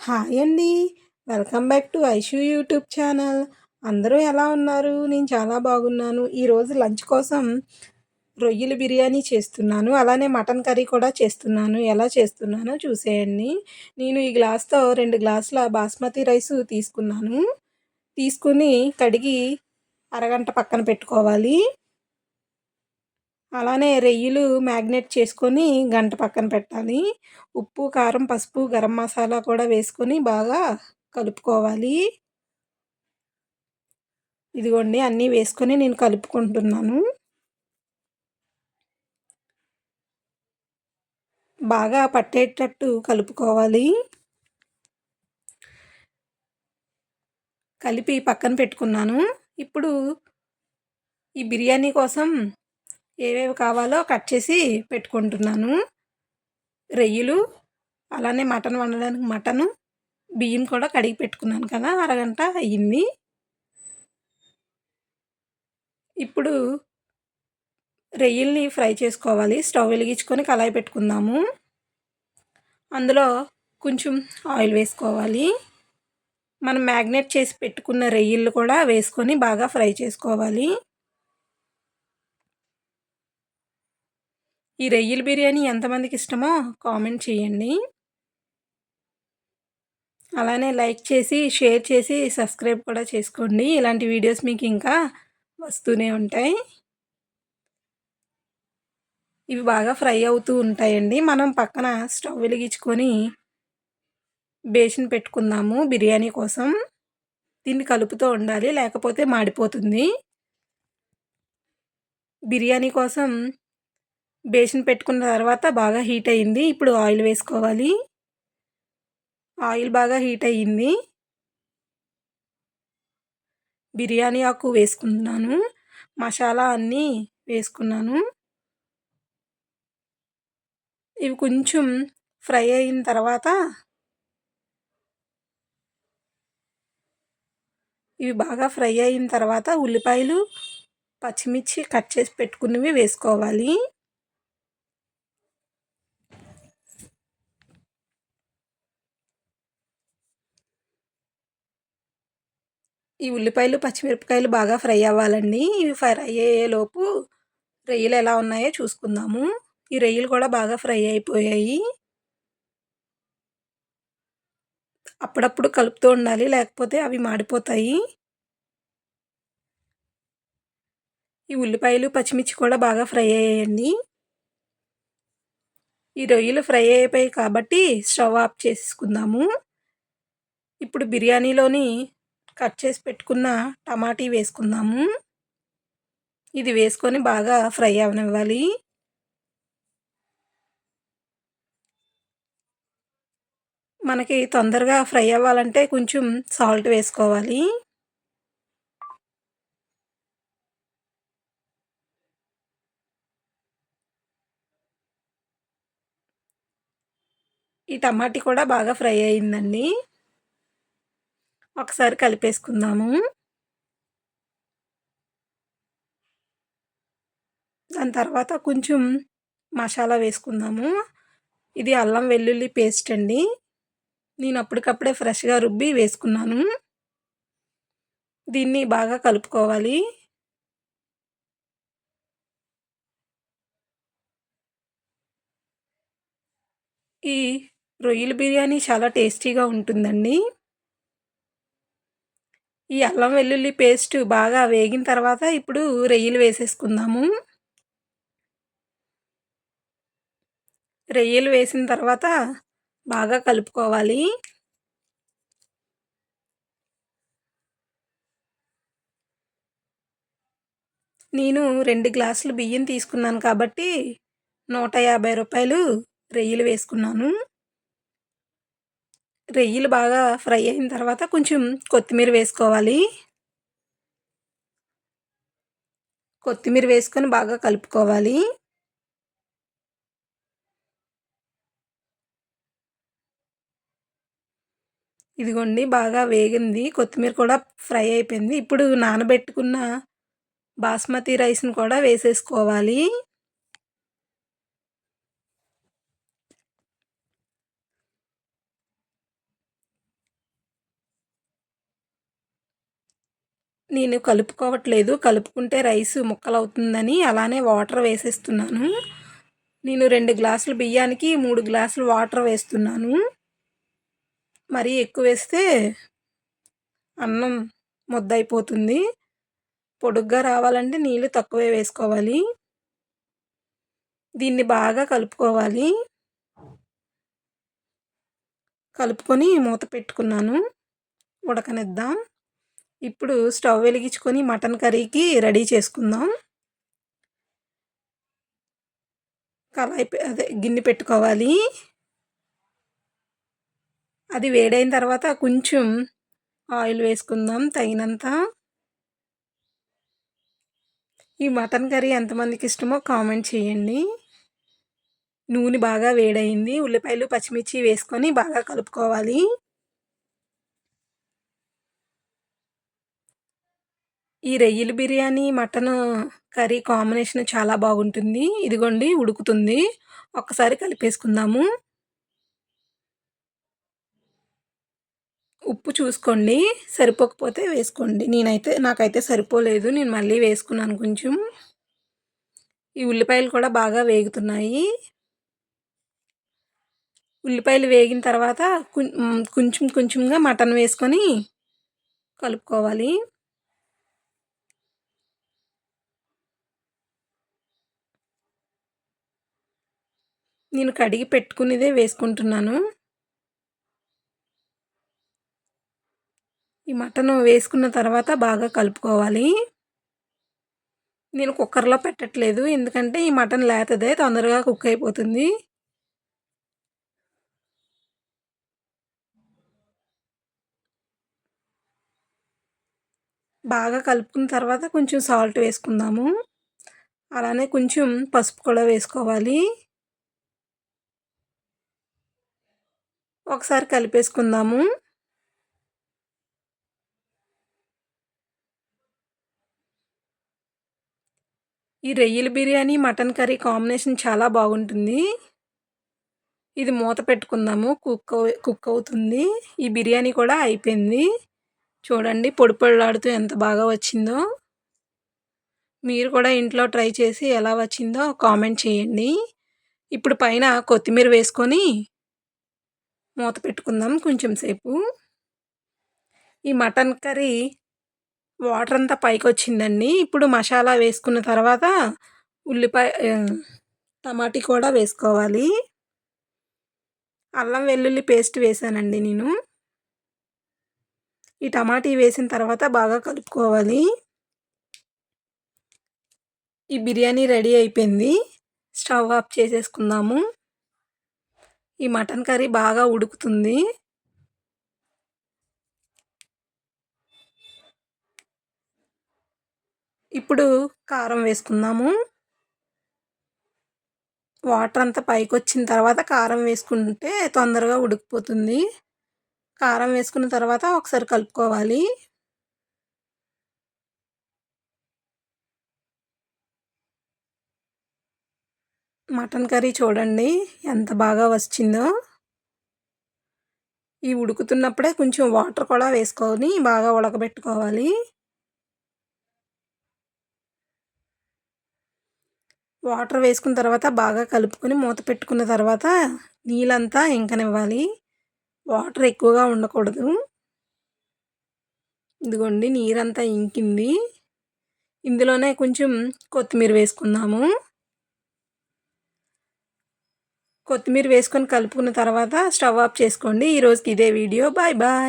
Hi అండి. Welcome back to Aishu YouTube channel. అందరూ ఎలా ఉన్నారు? నేను చాలా బాగున్నాను. ఈరోజు లంచ్ కోసం రొయ్యల బిర్యానీ చేస్తున్నాను. అలానే మటన్ కర్రీ కూడా చేస్తున్నాను. ఎలా చేస్తున్నానో చూసేయండి. నేను ఈ గ్లాస్తో రెండు గ్లాసుల బాస్మతి రైస్ తీసుకున్నాను. తీసుకుని కడిగి అరగంట పక్కన పెట్టుకోవాలి. అలానే రొయ్యలు మ్యాగ్నేట్ చేసుకొని గంట పక్కన పెట్టాలి. ఉప్పు కారం పసుపు గరం మసాలా కూడా వేసుకొని బాగా కలుపుకోవాలి. ఇదిగోండి అన్నీ వేసుకొని నేను కలుపుకుంటున్నాను. బాగా పట్టేటట్టు కలుపుకోవాలి. కలిపి పక్కన పెట్టుకున్నాను. ఇప్పుడు ఈ బిర్యానీ కోసం ఏవేవి కావాలో కట్ చేసి పెట్టుకుంటున్నాను. రొయ్యలు అలానే మటన్ వండడానికి మటను బియ్యం కూడా కడిగి పెట్టుకున్నాను కదా అరగంట అయ్యింది. ఇప్పుడు రొయ్యల్ని ఫ్రై చేసుకోవాలి. స్టవ్ వెలిగించుకొని కళాయి పెట్టుకుందాము. అందులో కొంచెం ఆయిల్ వేసుకోవాలి. మనం మ్యాగ్నేట్ చేసి పెట్టుకున్న రొయ్యలు కూడా వేసుకొని బాగా ఫ్రై చేసుకోవాలి. ఈ రొయ్యల బిర్యానీ ఎంతమందికి ఇష్టమో కామెంట్ చేయండి. అలానే లైక్ చేసి షేర్ చేసి సబ్స్క్రైబ్ కూడా చేసుకోండి. ఇలాంటి వీడియోస్ మీకు ఇంకా వస్తూనే ఉంటాయి. ఇవి బాగా ఫ్రై అవుతూ ఉంటాయండి. మనం పక్కన స్టవ్ వెలిగించుకొని బేసిన్ పెట్టుకుందాము బిర్యానీ కోసం. దీన్ని కలుపుతూ ఉండాలి లేకపోతే మాడిపోతుంది. బిర్యానీ కోసం బేసిన్ పెట్టుకున్న తర్వాత బాగా హీట్ అయ్యింది. ఇప్పుడు ఆయిల్ వేసుకోవాలి. ఆయిల్ బాగా హీట్ అయ్యింది. బిర్యానీ ఆకు వేసుకున్నాను మసాలా అన్నీ వేసుకున్నాను. ఇవి కొంచెం ఫ్రై అయిన తర్వాత ఇవి బాగా ఫ్రై అయిన తర్వాత ఉల్లిపాయలు పచ్చిమిర్చి కట్ చేసి పెట్టుకున్నవి వేసుకోవాలి. ఈ ఉల్లిపాయలు పచ్చిమిరపకాయలు బాగా ఫ్రై అవ్వాలండి. ఇవి ఫ్రై అయ్యేలోపు రొయ్యలు ఎలా ఉన్నాయో చూసుకుందాము. ఈ రొయ్యలు కూడా బాగా ఫ్రై అయిపోయాయి. అప్పుడప్పుడు కలుపుతూ ఉండాలి లేకపోతే అవి మాడిపోతాయి. ఈ ఉల్లిపాయలు పచ్చిమిర్చి కూడా బాగా ఫ్రై అయ్యాయండి. ఈ రొయ్యలు ఫ్రై అయిపోయాయి కాబట్టి స్టవ్ ఆఫ్ చేసుకుందాము ఇప్పుడు బిర్యానీలోని కట్ చేసి పెట్టుకున్న టమాటీ వేసుకుందాము. ఇది వేసుకొని బాగా ఫ్రై అవనివ్వాలి. మనకి తొందరగా ఫ్రై అవ్వాలంటే కొంచెం సాల్ట్ వేసుకోవాలి. ఈ టమాటీ కూడా బాగా ఫ్రై అయిందండి. ఒకసారి కలిపేసుకుందాము. దాని తర్వాత కొంచెం మసాలా వేసుకుందాము. ఇది అల్లం వెల్లుల్లి పేస్ట్ అండి. నేను అప్పటికప్పుడే ఫ్రెష్గా రుబ్బి వేసుకున్నాను. దీన్ని బాగా కలుపుకోవాలి. ఈ రొయ్యల బిర్యానీ చాలా టేస్టీగా ఉంటుందండి. ఈ అల్లం వెల్లుల్లి పేస్ట్ బాగా వేగిన తర్వాత ఇప్పుడు రొయ్యలు వేసేసుకుందాము. రొయ్యలు వేసిన తర్వాత బాగా కలుపుకోవాలి. నేను రెండు గ్లాసులు బియ్యం తీసుకున్నాను కాబట్టి నూట యాభై రూపాయలు రొయ్యలు వేసుకున్నాను. రొయ్యలు బాగా ఫ్రై అయిన తర్వాత కొంచెం కొత్తిమీర వేసుకోవాలి. కొత్తిమీర వేసుకొని బాగా కలుపుకోవాలి. ఇదిగోండి బాగా వేగింది. కొత్తిమీర కూడా ఫ్రై అయిపోయింది. ఇప్పుడు నానబెట్టుకున్న బాస్మతి రైస్ని కూడా వేసేసుకోవాలి. నేను కలుపుకోవట్లేదు కలుపుకుంటే రైస్ ముక్కలవుతుందని అలానే వాటర్ వేసేస్తున్నాను. నేను రెండు గ్లాసులు బియ్యానికి మూడు గ్లాసులు వాటర్ వేస్తున్నాను. మరీ ఎక్కువ వేస్తే అన్నం ముద్దయిపోతుంది. పొడుగ్గా రావాలంటే నీళ్ళు తక్కువే వేసుకోవాలి. దీన్ని బాగా కలుపుకోవాలి. కలుపుకొని మూత పెట్టుకున్నాను. ఉడకనిద్దాం. ఇప్పుడు స్టవ్ వెలిగించుకొని మటన్ కర్రీకి రెడీ చేసుకుందాం. కళాయి అదే గిన్నె పెట్టుకోవాలి. అది వేడైన తర్వాత కొంచెం ఆయిల్ వేసుకుందాం తగినంత. ఈ మటన్ కర్రీ ఎంతమందికి ఇష్టమో కామెంట్ చేయండి. నూనె బాగా వేడైంది ఉల్లిపాయలు పచ్చిమిర్చి వేసుకొని బాగా కలుపుకోవాలి. ఈ రొయ్యల బిర్యానీ మటన్ కర్రీ కాంబినేషన్ చాలా బాగుంటుంది. ఇదిగోండి ఉడుకుతుంది. ఒక్కసారి కలిపేసుకుందాము. ఉప్పు చూసుకోండి. సరిపోకపోతే వేసుకోండి. నేనైతే నాకైతే సరిపోలేదు. నేను మళ్ళీ వేసుకున్నాను కొంచెం. ఈ ఉల్లిపాయలు కూడా బాగా వేగుతున్నాయి. ఉల్లిపాయలు వేగిన తర్వాత కొంచెం కొంచెంగా మటన్ వేసుకొని కలుపుకోవాలి. నేను కడిగి పెట్టుకునేదే వేసుకుంటున్నాను. ఈ మటన్ వేసుకున్న తర్వాత బాగా కలుపుకోవాలి. నేను కుక్కర్లో పెట్టట్లేదు ఎందుకంటే ఈ మటన్ లేతదే తొందరగా కుక్ అయిపోతుంది. బాగా కలుపుకున్న తర్వాత కొంచెం సాల్ట్ వేసుకుందాము. అలానే కొంచెం పసుపు కూడా వేసుకోవాలి. ఒకసారి కలిపేసుకుందాము. ఈ రొయ్యల బిర్యానీ మటన్ కర్రీ కాంబినేషన్ చాలా బాగుంటుంది. ఇది మూత పెట్టుకుందాము. కుక్ కుక్ అవుతుంది. ఈ బిర్యానీ కూడా అయిపోయింది. చూడండి పొడి పొడిలాడుతూ ఎంత బాగా వచ్చిందో. మీరు కూడా ఇంట్లో ట్రై చేసి ఎలా వచ్చిందో కామెంట్ చేయండి. ఇప్పుడు పైన కొత్తిమీర వేసుకొని మూత పెట్టుకుందాం కొంచెం సేపు. ఈ మటన్ కర్రీ వాటర్ అంతా పైకి వచ్చిందండి ఇప్పుడు మసాలా వేసుకున్న తర్వాత ఉల్లిపాయ టమాటీ కూడా వేసుకోవాలి. అల్లం వెల్లుల్లి పేస్ట్ వేసానండి నేను. ఈ టమాటీ వేసిన తర్వాత బాగా కలుపుకోవాలి. ఈ బిర్యానీ రెడీ అయిపోయింది. స్టవ్ ఆఫ్ చేసేసుకుందాము. ఈ మటన్ కర్రీ బాగా ఉడుకుతుంది. ఇప్పుడు కారం వేసుకుందాము. వాటర్ అంతా పైకి వచ్చిన తర్వాత కారం వేసుకుంటే తొందరగా ఉడికిపోతుంది. కారం వేసుకున్న తర్వాత ఒకసారి కలుపుకోవాలి. మటన్ కర్రీ చూడండి ఎంత బాగా వచ్చిందో. ఈ ఉడుకుతున్నప్పుడే కొంచెం వాటర్ కూడా వేసుకొని బాగా ఉడకబెట్టుకోవాలి. వాటర్ వేసుకున్న తర్వాత బాగా కలుపుకొని మూత పెట్టుకున్న తర్వాత నీళ్ళంతా ఇంకనివ్వాలి. వాటర్ ఎక్కువగా ఉండకూడదు. ఇదిగోండి నీరంతా ఇంకింది. ఇందులోనే కొంచెం కొత్తిమీర వేసుకుందాము. కొత్తిమీర వేసుకొని కలుపుకున్న తర్వాత స్టవ్ ఆఫ్ చేసుకోండి. ఈరోజుకి ఇదే వీడియో. Bye bye.